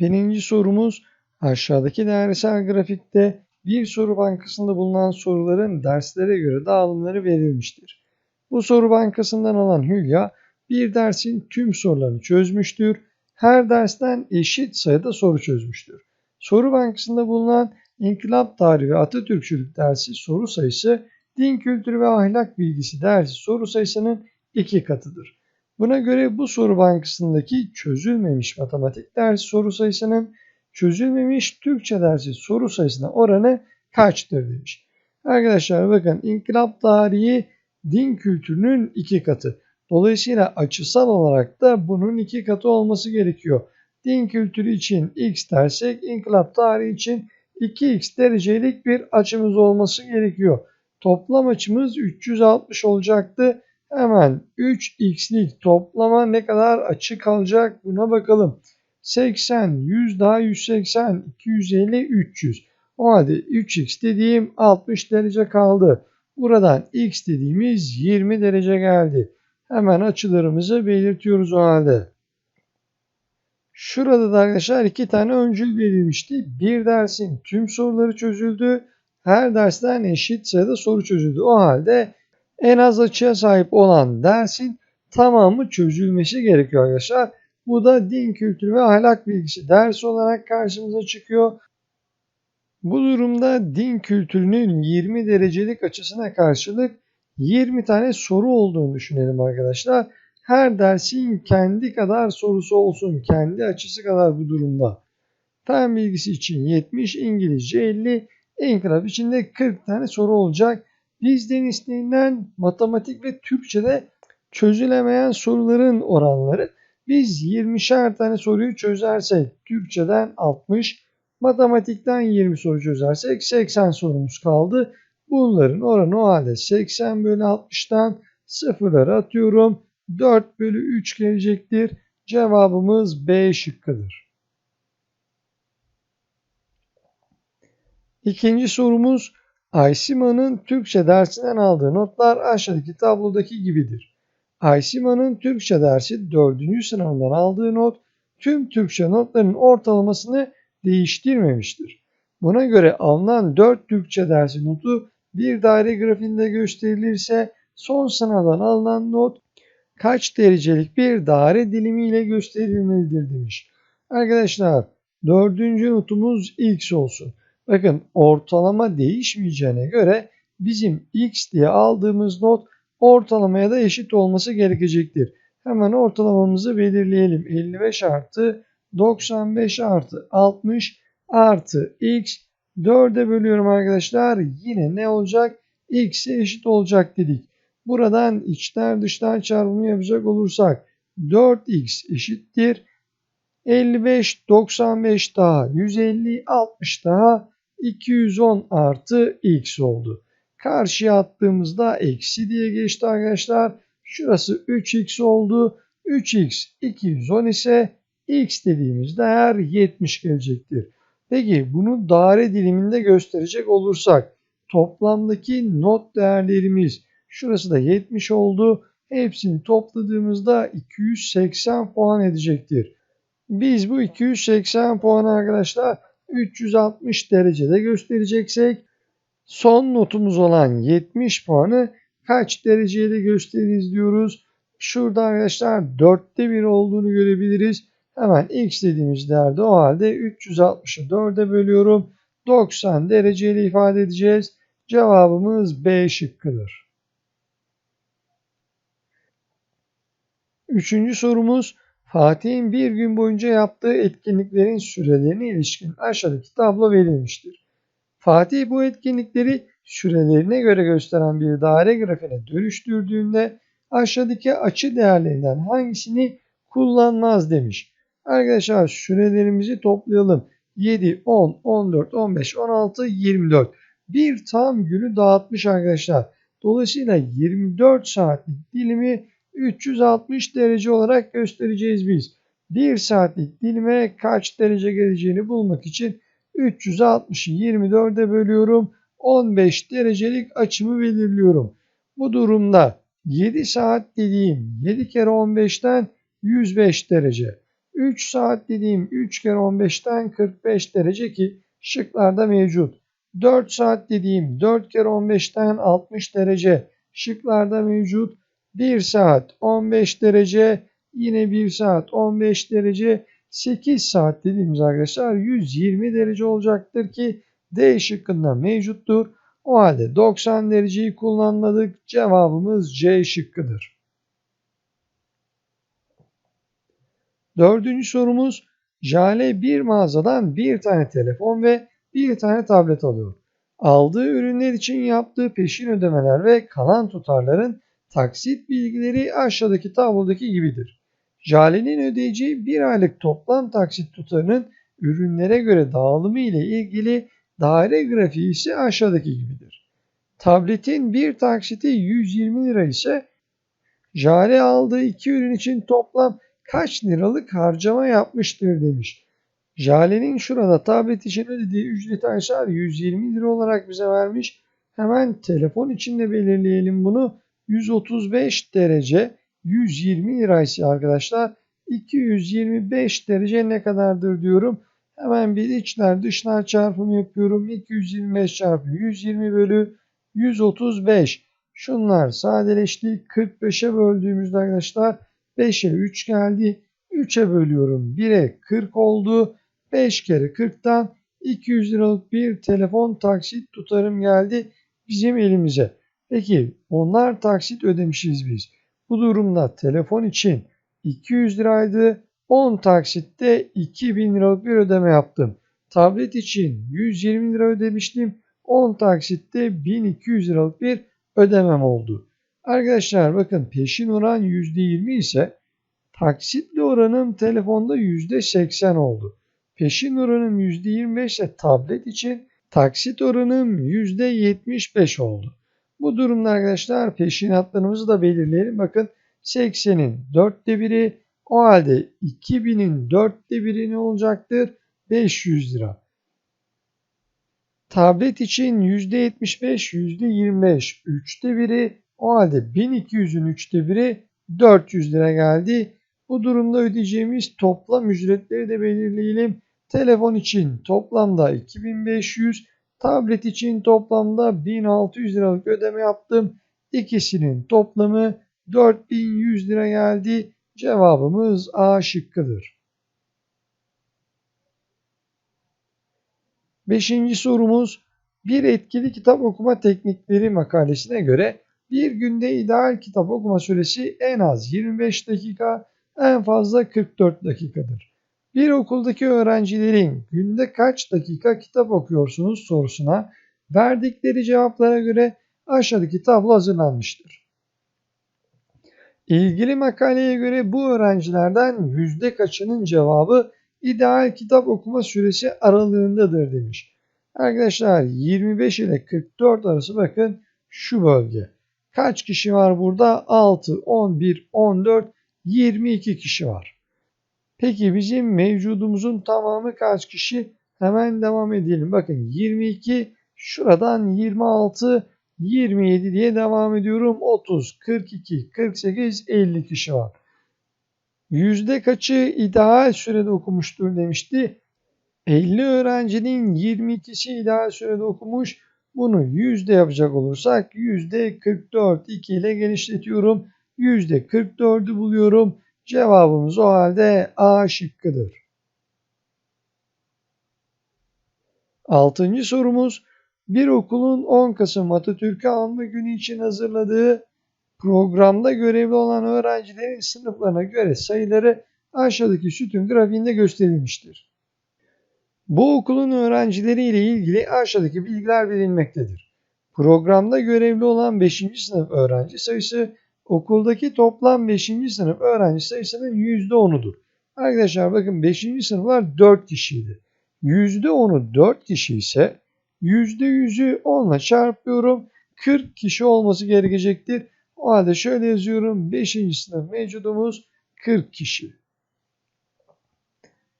Birinci sorumuz aşağıdaki dairesel grafikte bir soru bankasında bulunan soruların derslere göre dağılımları verilmiştir. Bu soru bankasından alan Hülya bir dersin tüm sorularını çözmüştür. Her dersten eşit sayıda soru çözmüştür. Soru bankasında bulunan İnkılap Tarihi ve Atatürkçülük dersi soru sayısı din kültürü ve ahlak bilgisi dersi soru sayısının iki katıdır. Buna göre bu soru bankasındaki çözülmemiş matematik dersi soru sayısının çözülmemiş Türkçe dersi soru sayısına oranı kaçtır demiş. Arkadaşlar bakın inkılap tarihi din kültürünün iki katı. Dolayısıyla açısal olarak da bunun iki katı olması gerekiyor. Din kültürü için x dersek inkılap tarihi için 2x derecelik bir açımız olması gerekiyor. Toplam açımız 360 olacaktı. Hemen 3x'lik toplama ne kadar açı kalacak buna bakalım. 80, 100 daha 180, 250, 300. O halde 3x dediğim 60 derece kaldı. Buradan x dediğimiz 20 derece geldi. Hemen açılarımızı belirtiyoruz o halde. Şurada da arkadaşlar iki tane öncül verilmişti. Bir dersin tüm soruları çözüldü. Her dersten eşit sayıda soru çözüldü. O halde en az açıya sahip olan dersin tamamı çözülmesi gerekiyor arkadaşlar. Bu da din kültürü ve ahlak bilgisi dersi olarak karşımıza çıkıyor. Bu durumda din kültürünün 20 derecelik açısına karşılık 20 tane soru olduğunu düşünelim arkadaşlar. Her dersin kendi kadar sorusu olsun, kendi açısı kadar bu durumda. Fen bilgisi için 70, İngilizce 50, İnkılap için de 40 tane soru olacak. Bizden istenilen matematik ve Türkçe'de çözülemeyen soruların oranları. Biz 20'şer tane soruyu çözersek Türkçeden 60, matematikten 20 soru çözersek 80 sorumuz kaldı. Bunların oranı o halde 80 bölü 60'tan sıfırları atıyorum. 4 bölü 3 gelecektir. Cevabımız B şıkkıdır. İkinci sorumuz Aysima'nın Türkçe dersinden aldığı notlar aşağıdaki tablodaki gibidir. Aysima'nın Türkçe dersi 4. sınavından aldığı not tüm Türkçe notların ortalamasını değiştirmemiştir. Buna göre alınan 4 Türkçe dersi notu bir daire grafiğinde gösterilirse son sınavdan alınan not kaç derecelik bir daire dilimi ile gösterilmelidir demiş. Arkadaşlar dördüncü notumuz x olsun. Bakın ortalama değişmeyeceğine göre bizim x diye aldığımız not ortalamaya da eşit olması gerekecektir. Hemen ortalamamızı belirleyelim. 55 artı 95 artı 60 artı x 4'e bölüyorum arkadaşlar. Yine ne olacak? x'e eşit olacak dedik. Buradan içler dışlar çarpımı yapacak olursak 4x eşittir. 55, 95 daha 150, 60 daha 210 artı x oldu. Karşıya attığımızda eksi diye geçti arkadaşlar. Şurası 3x oldu. 3x 210 ise x dediğimiz değer 70 gelecektir. Peki bunu daire diliminde gösterecek olursak toplamdaki not değerlerimiz şurası da 70 oldu. Hepsini topladığımızda 280 puan edecektir. Biz bu 280 puan arkadaşlar 360 derecede göstereceksek son notumuz olan 70 puanı kaç dereceyle gösteririz diyoruz. Şurada arkadaşlar dörtte bir olduğunu görebiliriz. Hemen x dediğimiz değerde o halde 360'ı 4'e bölüyorum. 90 dereceyle ifade edeceğiz. Cevabımız B şıkkıdır. Üçüncü sorumuz Fatih'in bir gün boyunca yaptığı etkinliklerin sürelerine ilişkin aşağıdaki tablo verilmiştir. Fatih bu etkinlikleri sürelerine göre gösteren bir daire grafiğine dönüştürdüğünde aşağıdaki açı değerlerinden hangisini kullanmaz demiş. Arkadaşlar sürelerimizi toplayalım. 7, 10, 14, 15, 16, 24. Bir tam günü dağıtmış arkadaşlar. Dolayısıyla 24 saatlik dilimi 360 derece olarak göstereceğiz biz. 1 saatlik dilime kaç derece geleceğini bulmak için 360'ı 24'e bölüyorum. 15 derecelik açımı belirliyorum. Bu durumda 7 saat dediğim 7 kere 15'ten 105 derece. 3 saat dediğim 3 kere 15'ten 45 derece ki şıklarda mevcut. 4 saat dediğim 4 kere 15'ten 60 derece şıklarda mevcut. 1 saat 15 derece yine 1 saat 15 derece 8 saat dediğimiz arkadaşlar 120 derece olacaktır ki D şıkkında mevcuttur. O halde 90 dereceyi kullanmadık. Cevabımız C şıkkıdır. Dördüncü sorumuz Jale bir mağazadan bir tane telefon ve bir tane tablet alıyor. Aldığı ürünler için yaptığı peşin ödemeler ve kalan tutarların taksit bilgileri aşağıdaki tablodaki gibidir. Jale'nin ödeyeceği bir aylık toplam taksit tutarının ürünlere göre dağılımı ile ilgili daire grafiği ise aşağıdaki gibidir. Tabletin bir taksiti 120 lira ise Jale aldığı iki ürün için toplam kaç liralık harcama yapmıştır demiş. Jale'nin şurada tablet için ödediği ücret aşağı 120 lira olarak bize vermiş. Hemen telefon için de belirleyelim bunu. 135 derece 120 liraysa arkadaşlar 225 derece ne kadardır diyorum. Hemen bir içler dışlar çarpımı yapıyorum. 225 çarpı 120 bölü 135. Şunlar sadeleşti. 45'e böldüğümüzde arkadaşlar 5'e 3 geldi. 3'e bölüyorum. 1'e 40 oldu. 5 kere 40'tan 200 liralık bir telefon taksit tutarım geldi bizim elimize. Peki onlar taksit ödemişiz biz. Bu durumda telefon için 200 liraydı. 10 taksitte 2000 liralık bir ödeme yaptım. Tablet için 120 lira ödemiştim. 10 taksitte 1200 liralık bir ödemem oldu. Arkadaşlar bakın peşin oran %20 ise taksitli oranım telefonda %80 oldu. Peşin oranım %25 ise tablet için taksit oranım %75 oldu. Bu durumda arkadaşlar peşinatlarımızı da belirleyelim. Bakın 80'in 4'te biri o halde 2000'in 4'te biri ne olacaktır? 500 lira. Tablet için %75, %25, 3'te biri o halde 1200'ün 3'te biri 400 lira geldi. Bu durumda ödeyeceğimiz toplam ücretleri de belirleyelim. Telefon için toplamda 2500, tablet için toplamda 1600 liralık ödeme yaptım. İkisinin toplamı 4100 lira geldi. Cevabımız A şıkkıdır. Beşinci sorumuz bir etkili kitap okuma teknikleri makalesine göre bir günde ideal kitap okuma süresi en az 25 dakika, en fazla 44 dakikadır. Bir okuldaki öğrencilerin günde kaç dakika kitap okuyorsunuz sorusuna verdikleri cevaplara göre aşağıdaki tablo hazırlanmıştır. İlgili makaleye göre bu öğrencilerden yüzde kaçının cevabı ideal kitap okuma süresi aralığındadır demiş. Arkadaşlar 25 ile 44 arası bakın şu bölge. Kaç kişi var burada? 6, 11, 14, 22 kişi var. Peki bizim mevcudumuzun tamamı kaç kişi? Hemen devam edelim. Bakın 22, şuradan 26, 27 diye devam ediyorum. 30, 42, 48, 50 kişi var. Yüzde kaçı ideal sürede okumuştur demişti. 50 öğrencinin 22'si ideal sürede okumuş. Bunu yüzde yapacak olursak yüzde 44 2 ile genişletiyorum. Yüzde 44'ü buluyorum. Cevabımız o halde A şıkkıdır. Altıncı sorumuz bir okulun 10 Kasım Atatürk'ü anma günü için hazırladığı programda görevli olan öğrencilerin sınıflarına göre sayıları aşağıdaki sütun grafiğinde gösterilmiştir. Bu okulun öğrencileri ile ilgili aşağıdaki bilgiler verilmektedir. Programda görevli olan 5. sınıf öğrenci sayısı okuldaki toplam 5. sınıf öğrenci sayısının %10'udur. Arkadaşlar bakın 5. sınıflar 4 kişiydi. %10'u 4 kişi ise %100'ü 10 ile çarpıyorum. 40 kişi olması gerekecektir. O halde şöyle yazıyorum. 5. sınıf mevcudumuz 40 kişi.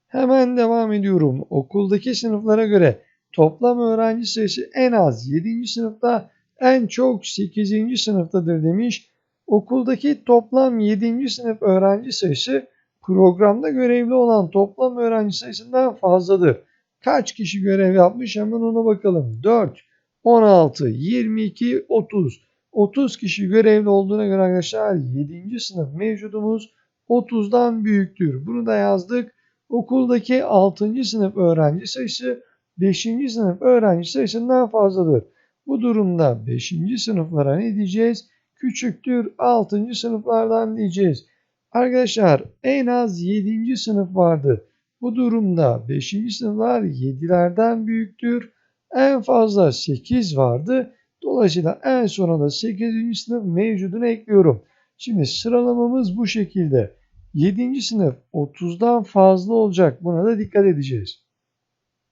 Hemen devam ediyorum. Okuldaki sınıflara göre toplam öğrenci sayısı en az 7. sınıfta en çok 8. sınıftadır demiş. Okuldaki toplam 7. sınıf öğrenci sayısı programda görevli olan toplam öğrenci sayısından fazladır. Kaç kişi görev yapmış hemen ona bakalım. 4, 16, 22, 30. 30 kişi görevli olduğuna göre arkadaşlar 7. sınıf mevcudumuz 30'dan büyüktür. Bunu da yazdık. Okuldaki 6. sınıf öğrenci sayısı 5. sınıf öğrenci sayısından fazladır. Bu durumda 5. sınıflara ne diyeceğiz? Küçüktür 6. sınıflardan diyeceğiz. Arkadaşlar en az 7. sınıf vardı. Bu durumda 5. sınıflar 7'lerden büyüktür. En fazla 8 vardı. Dolayısıyla en sona da 8. sınıf mevcudunu ekliyorum. Şimdi sıralamamız bu şekilde. 7. sınıf 30'dan fazla olacak. Buna da dikkat edeceğiz.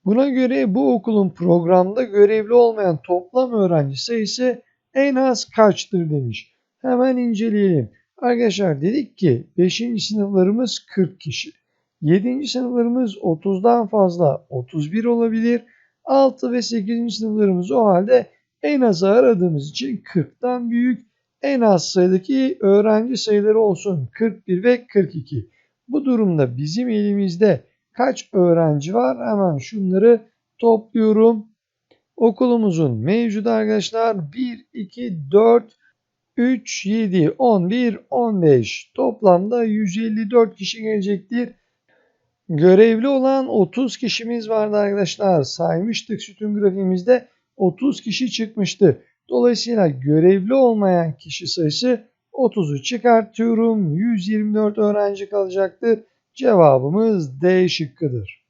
Buna göre bu okulun programda görevli olmayan toplam öğrenci sayısı en az kaçtır demiş. Hemen inceleyelim. Arkadaşlar dedik ki 5. sınıflarımız 40 kişi. 7. sınıflarımız 30'dan fazla 31 olabilir. 6 ve 8. sınıflarımız o halde en az aradığımız için 40'tan büyük en az sayıdaki öğrenci sayıları olsun 41 ve 42. Bu durumda bizim elimizde kaç öğrenci var? Hemen şunları topluyorum. Okulumuzun mevcudu arkadaşlar 1, 2, 4, 3, 7, 11, 15. Toplamda 154 kişi gelecektir. Görevli olan 30 kişimiz vardı arkadaşlar. Saymıştık sütun grafiğimizde 30 kişi çıkmıştı. Dolayısıyla görevli olmayan kişi sayısı 30'u çıkartıyorum. 124 öğrenci kalacaktır. Cevabımız D şıkkıdır.